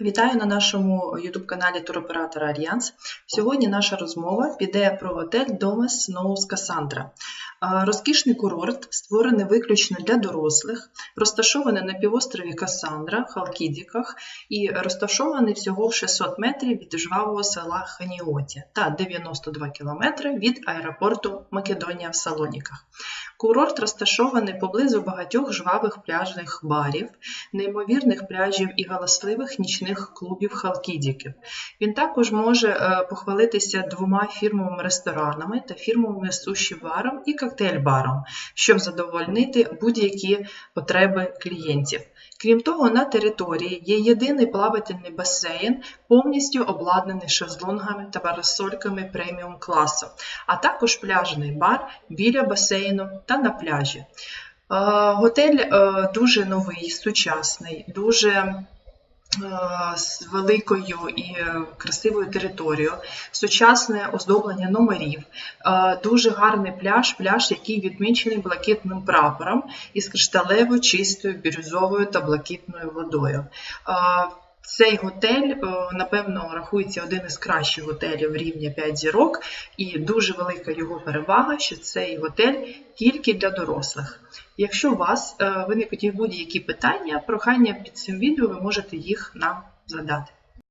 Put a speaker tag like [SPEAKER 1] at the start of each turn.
[SPEAKER 1] Вітаю на нашому YouTube-каналі туроператора Альянс. Сьогодні наша розмова піде про готель Домес Ноус Касандра. Розкішний курорт, створений виключно для дорослих, розташований на півострові Касандра, Халкідіках і розташований всього в 600 метрів від жвавого села Ханіоті та 92 кілометри від аеропорту Македонія в Салоніках. Курорт розташований поблизу багатьох жвавих пляжних барів, неймовірних пляжів і галасливих нічних клубів Халкідіків. Він також може е, похвалитися двома фірмовими ресторанами та фірмовими суші-баром і коктейль-баром, щоб задовольнити будь-які потреби клієнтів. Крім того, на території є єдиний плавательний басейн, повністю обладнаний шезлонгами та парасольками преміум класу, а також пляжний бар біля басейну та на пляжі. Е, Готель е, дуже новий, сучасний, дуже з великою і красивою територією, сучасне оздоблення номерів, е, дуже гарний пляж, пляж, який відмічений блакитним прапором із кришталево чистою бірюзовою та блакитною водою. Цей готель, напевно, рахується один із кращих готелів рівня 5 зірок, і дуже велика його перевага, що цей готель тільки для дорослих. Якщо у вас е, виникнуть будь-які питання, прохання під цим відео ви можете їх нам задати.